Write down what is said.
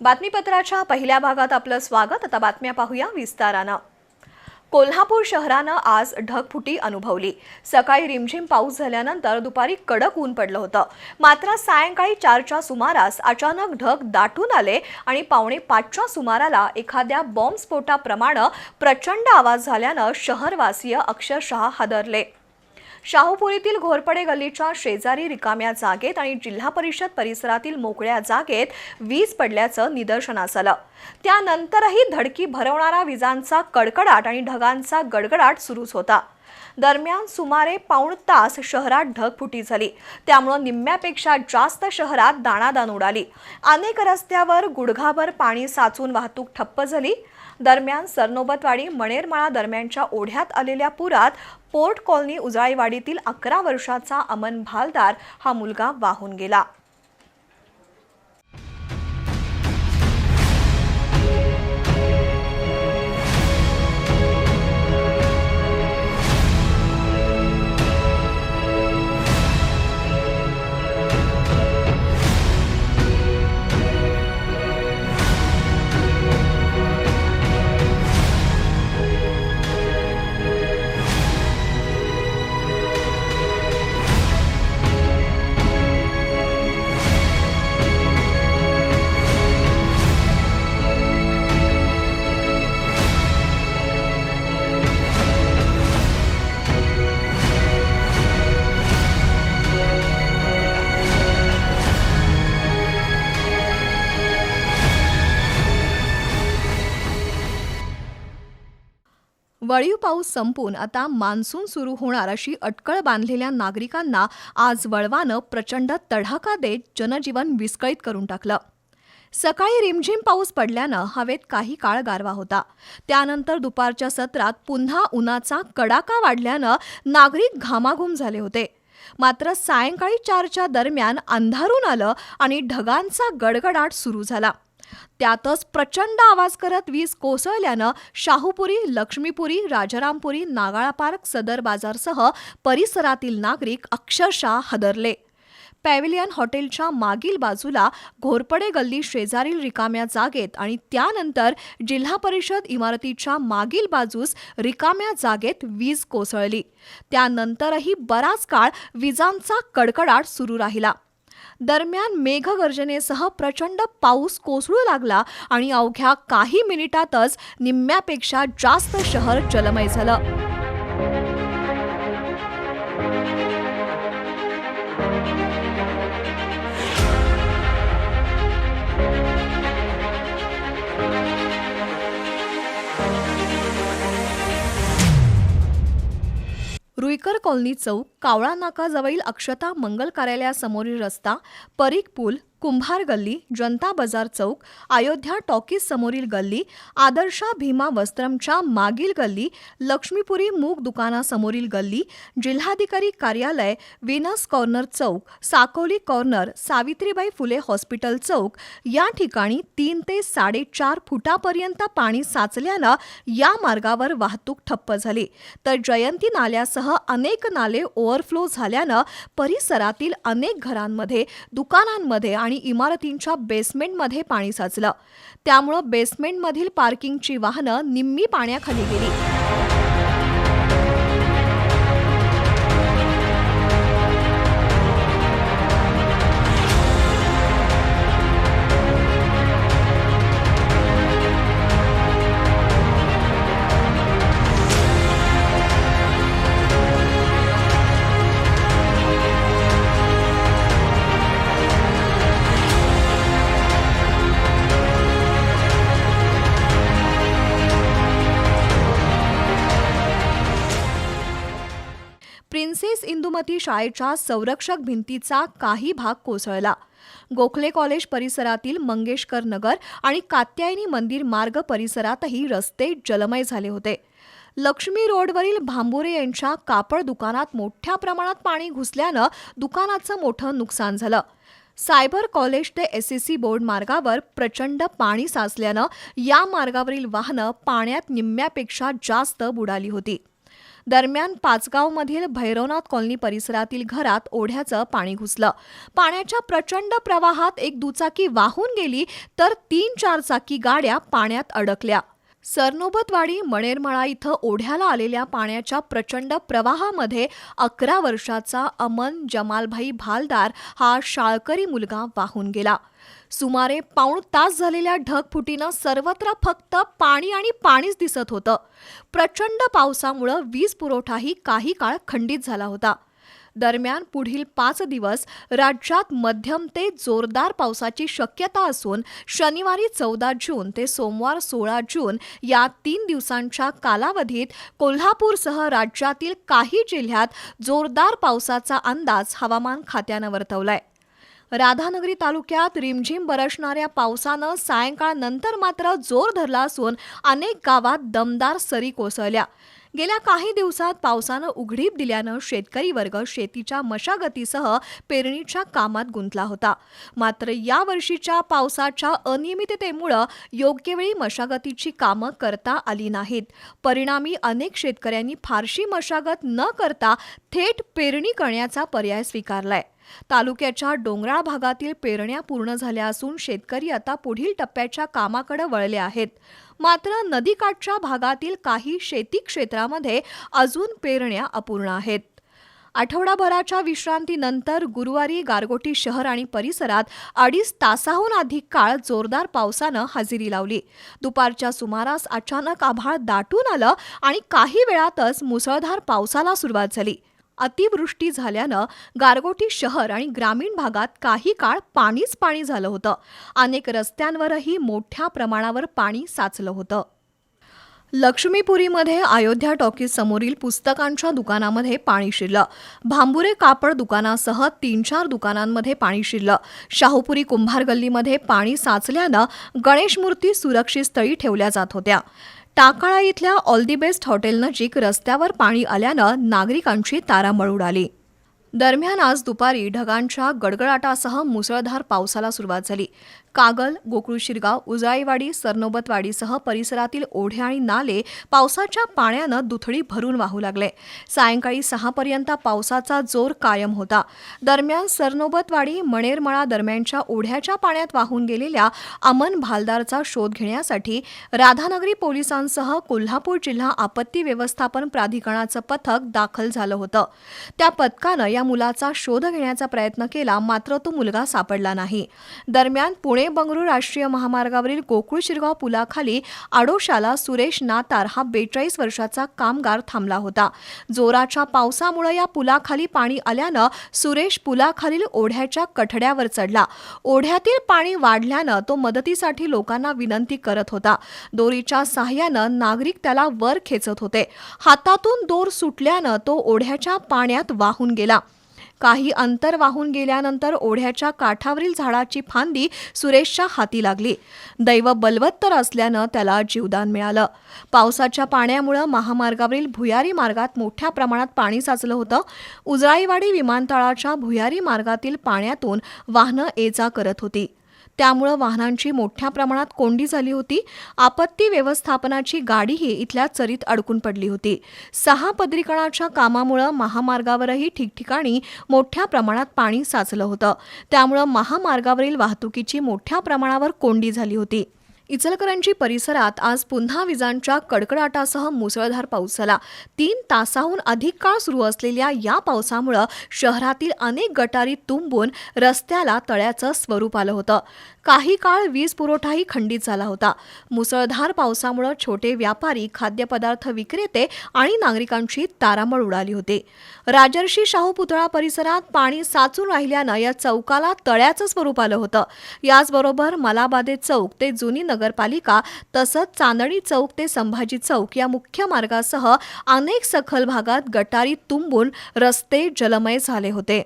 बातमीपत्राच्या पहिल्या भागात आपलं स्वागत. आता बातम्या पाहूया विस्तारानं. कोल्हापूर शहरानं आज ढगफुटी अनुभवली. सकाळी रिमझिम पाऊस झाल्यानंतर दुपारी कडक ऊन पडलं होतं. मात्र सायंकाळी चारच्या सुमारास अचानक ढग दाटून आले आणि पावणे पाचच्या सुमाराला एखाद्या बॉम्बस्फोटाप्रमाणे प्रचंड आवाज झाल्यानं शहरवासीय अक्षरशः हादरले. शाहूपुरीतील घोरपडे गल्लीच्या शेजारी रिकाम्या जागेत आणि जिल्हा परिषद परिसरातील मोकळ्या जागेत वीज पडल्याचं निदर्शनास आलं. त्यानंतरही धडकी भरवणारा विजांचा कडकडाट आणि ढगांचा गडगडाट सुरूच होता. दरम्यान सुमारे पाऊण तास शहरात ढगफुटी झाली. त्यामुळं निम्म्यापेक्षा जास्त शहरात दाणादाण उडाली. अनेक रस्त्यावर गुडघाभर पाणी साचून वाहतूक ठप्प झाली. दरम्यान सरनोबतवाडी मणेरमाळा दरम्यानच्या ओढ्यात आलेल्या पुरात पोर्ट कॉलनी उजाळीवाडीतील अकरा वर्षाचा अमन भालदार हा मुलगा वाहून गेला. वळीव पाऊस संपून आता मान्सून सुरू होणार अशी अटकळ बांधलेल्या नागरिकांना आज वळवानं प्रचंड तडाखा देत जनजीवन विस्कळीत करून टाकलं. सकाळी रिमझिम पाऊस पडल्यानं हवेत काही काळ गारवा होता. त्यानंतर दुपारच्या सत्रात पुन्हा उन्हाचा कडाका वाढल्यानं नागरिक घामाघूम झाले होते. मात्र सायंकाळी चारच्या दरम्यान अंधारून आलं आणि ढगांचा गडगडाट सुरू झाला. त्यातच प्रचंड आवाज करत वीज कोसळल्यानं शाहूपुरी लक्ष्मीपुरी राजारामपुरी नागाळा पार्क सदर बाजारसह परिसरातील नागरिक अक्षरशः हादरले. पॅव्हिलियन हॉटेलच्या मागील बाजूला घोरपडे गल्ली शेजारील रिकाम्या जागेत आणि त्यानंतर जिल्हा परिषद इमारतीच्या मागील बाजूस रिकाम्या जागेत वीज कोसळली. त्यानंतरही बराच काळ विजांचा कडकडाट सुरू राहिला. दरम्यान मेघगर्जनेसह प्रचंड पाऊस कोसळू लागला आणि अवघ्या काही मिनिटातच निम्म्यापेक्षा जास्त शहर जलमय झालं. रुईकर कॉलनी चौक कावळा नाकाजवळील अक्षता मंगल कार्यालयासमोरील रस्ता परीख पूल कुंभार गल्ली जनता बाजार चौक अयोध्या टॉकीज समोरील गल्ली आदर्शा भीमा वस्त्रमच्या मागील गल्ली लक्ष्मीपुरी मूग दुकानासमोरील गल्ली जिल्हाधिकारी कार्यालय विनस कॉर्नर चौक साकोली कॉर्नर सावित्रीबाई फुले हॉस्पिटल चौक या ठिकाणी तीन ते साडेचार फुटापर्यंत पाणी साचल्यानं या मार्गावर वाहतूक ठप्प झाली. तर जयंती नाल्यासह अनेक नाले ओव्हरफ्लो झाल्यानं परिसरातील अनेक घरांमध्ये दुकानांमध्ये आणि इमारतींच्या बेसमेंटमध्ये पाणी साचलं. त्यामुळं बेसमेंटमधील पार्किंगची वाहनं निम्मी पाण्याखाली गेली. प्रिन्सेस शाळेच्या संरक्षक भिंतीचा काही भाग कोसळला. गोखले कॉलेज परिसरातील मंगेशकर नगर आणि कात्यायनी मंदिर मार्ग परिसरातही रस्ते जलमय झाले होते. लक्ष्मी रोडवरील भांबुरे यांच्या कापड दुकानात मोठ्या प्रमाणात पाणी घुसल्यानं दुकानाचं मोठं नुकसान झालं. सायबर कॉलेज ते एस एस सी बोर्ड मार्गावर प्रचंड पाणी साचल्यानं या मार्गावरील वाहनं पाण्यात निम्म्यापेक्षा जास्त बुडाली होती. दरम्यान पाचगावमधील भैरवनाथ कॉलनी परिसरातील घरात ओढ्याचं पाणी घुसलं. पाण्याच्या प्रचंड प्रवाहात एक दुचाकी वाहून गेली तर तीन चार चाकी गाड्या पाण्यात अडकल्या. सरनोबतवाडी मणेरमळा इथं ओढ्याला आलेल्या पाण्याच्या प्रचंड प्रवाहामध्ये अकरा वर्षाचा अमन जमालभाई भालदार हा शाळकरी मुलगा वाहून गेला. सुमारे पाऊण तास झालेल्या ढगफुटीनं सर्वत्र फक्त पाणी आणि पाणीच दिसत होतं. प्रचंड पावसामुळं वीज पुरवठाही काही काळ खंडित झाला होता. दरम्यान पुढील पाच दिवस राज्यात मध्यम ते जोरदार पावसाची शक्यता असून शनिवारी चौदा जून ते सोमवार सोळा जून या तीन दिवसांच्या कालावधीत कोल्हापूरसह राज्यातील काही जिल्ह्यात जोरदार पावसाचा अंदाज हवामान खात्यानं वर्तवलाय. राधानगरी तालुक्यात रिमझिम बरसणाऱ्या पावसानं सायंकाळनंतर मात्र जोर धरला असून अनेक गावात दमदार सरी कोसळल्या. गेल्या काही दिवसात पावसानं उघडीप दिल्यानं शेतकरी वर्ग शेतीच्या मशागतीसह पेरणीच्या कामात गुंतला होता. मात्र या वर्षीच्या पावसाच्या अनियमिततेमुळं योग्य वेळी मशागतीची कामं करता आली नाहीत. परिणामी अनेक शेतकऱ्यांनी फारशी मशागत न करता थेट पेरणी करण्याचा पर्याय स्वीकारलाय. तालुक्याच्या डोंगराळ भागातील पेरण्या पूर्ण झाल्या असून शेतकरी आता पुढील टप्प्याच्या कामाकडे वळले आहेत. मात्र नदीकाठच्या भागातील काही शेती क्षेत्रामध्ये अजून पेरण्या अपूर्ण आहेत. आठवडाभराच्या विश्रांतीनंतर गुरुवारी गारगोटी शहर आणि परिसरात अडीच तासाहून अधिक काळ जोरदार पावसानं हजेरी लावली. दुपारच्या सुमारास अचानक आभाळ दाटून आलं आणि काही वेळातच मुसळधार पावसाला सुरुवात झाली. अतिवृष्टी झाल्यानं गारगोटी शहर आणि ग्रामीण भागात काही काळ पाणीच पाणी झालं होतं. अनेक रस्त्यांवरही मोठ्या प्रमाणावर पाणी साचलं होतं. लक्ष्मीपुरीमध्ये अयोध्या टॉकीज समोरील पुस्तकांच्या दुकानामध्ये पाणी शिरलं. भांबुरे कापड दुकानासह तीन चार दुकानांमध्ये पाणी शिरलं. शाहूपुरी कुंभार गल्लीमध्ये पाणी साचल्यानं गणेश मूर्ती सुरक्षित स्थळी ठेवल्या जात होत्या. टाकाळा इथल्या ऑल दी बेस्ट हॉटेलनजीक रस्त्यावर पाणी आल्यानं नागरिकांची तारांबळ उडाली. दरम्यान आज दुपारी ढगांच्या गडगडाटासह मुसळधार पावसाला सुरुवात झाली. कागल गोकुळ शिरगाव उजाईवाडी सरनोबतवाडीसह परिसरातील ओढे आणि नाले पावसाच्या पाण्यानं दुथडी भरून वाहू लागले. सायंकाळी सहापर्यंत पावसाचा जोर कायम होता. दरम्यान सरनोबतवाडी मणेरमळा दरम्यानच्या ओढ्याच्या पाण्यात वाहून गेलेल्या अमन भालदारचा शोध घेण्यासाठी राधानगरी पोलिसांसह कोल्हापूर जिल्हा आपत्ती व्यवस्थापन प्राधिकरणाचं पथक दाखल झालं होतं. त्या पथकानं या मुलाचा शोध घेण्याचा प्रयत्न केला मात्र तो मुलगा सापडला नाही. दरम्यान पुणे बंगळूर राष्ट्रीय महामार्गावरील गोकुळ शिरगाव पुलाखाली आडोशाला सुरेश नातार हा बेचाळीस वर्षाचा कामगार थांबला होता. जोराच्या पावसामुळे या पुलाखाली पाणी आल्यानं सुरेश पुलाखालील ओढ्याच्या कठड्यावर चढला. ओढ्यातील पाणी वाढल्यानं तो मदतीसाठी लोकांना विनंती करत होता. दोरीच्या सहाय्यानं नागरिक त्याला वर खेचत होते. हातातून दोर सुटल्यानं तो ओढ्याच्या पाण्यात वाहून गेला. काही अंतर वाहून गेल्यानंतर ओढ्याच्या काठावरील झाडाची फांदी सुरेशच्या हाती लागली. दैव बलवत्तर असल्यानं त्याला जीवदान मिळालं. पावसाच्या पाण्यामुळं महामार्गावरील भुयारी मार्गात मोठ्या प्रमाणात पाणी साचलं होतं. उजळाईवाडी विमानतळाच्या भुयारी मार्गातील पाण्यातून वाहनं ये जा करत होती. त्यामुळं वाहनांची मोठ्या प्रमाणात कोंडी झाली होती. आपत्ती व्यवस्थापनाची गाडीही इथल्या चरीत अडकून पडली होती. सहा पदरीकरणाच्या कामामुळं महामार्गावरही ठिकठिकाणी मोठ्या प्रमाणात पाणी साचलं होतं. त्यामुळं महामार्गावरील वाहतुकीची मोठ्या प्रमाणावर कोंडी झाली होती. इचलकरंजी परिसरात आज पुन्हा विजांच्या कडकडाटासह मुसळधार पाऊस झाला. तीन तासाहून अधिक काळ सुरू असलेल्या या पावसामुळं शहरातील अनेक गटारी तुंबून रस्त्याला तळ्याचं स्वरूप आलं होतं. काही काळ वीज पुरवठाही खंडित झाला होता. मुसळधार पावसामुळं छोटे व्यापारी खाद्यपदार्थ विक्रेते आणि नागरिकांची तारांबळ उडाली होती. राजर्षी शाहू पुतळा परिसरात पाणी साचून राहिल्यानं या चौकाला तळ्याचं स्वरूप आलं होतं. याचबरोबर मलाबादे चौक ते जुनी नगरपालिका तसंच चांदणी चौक ते संभाजी चौक या मुख्य मार्गासह अनेक सखल भागात गटारी तुंबून रस्ते जलमय झाले होते.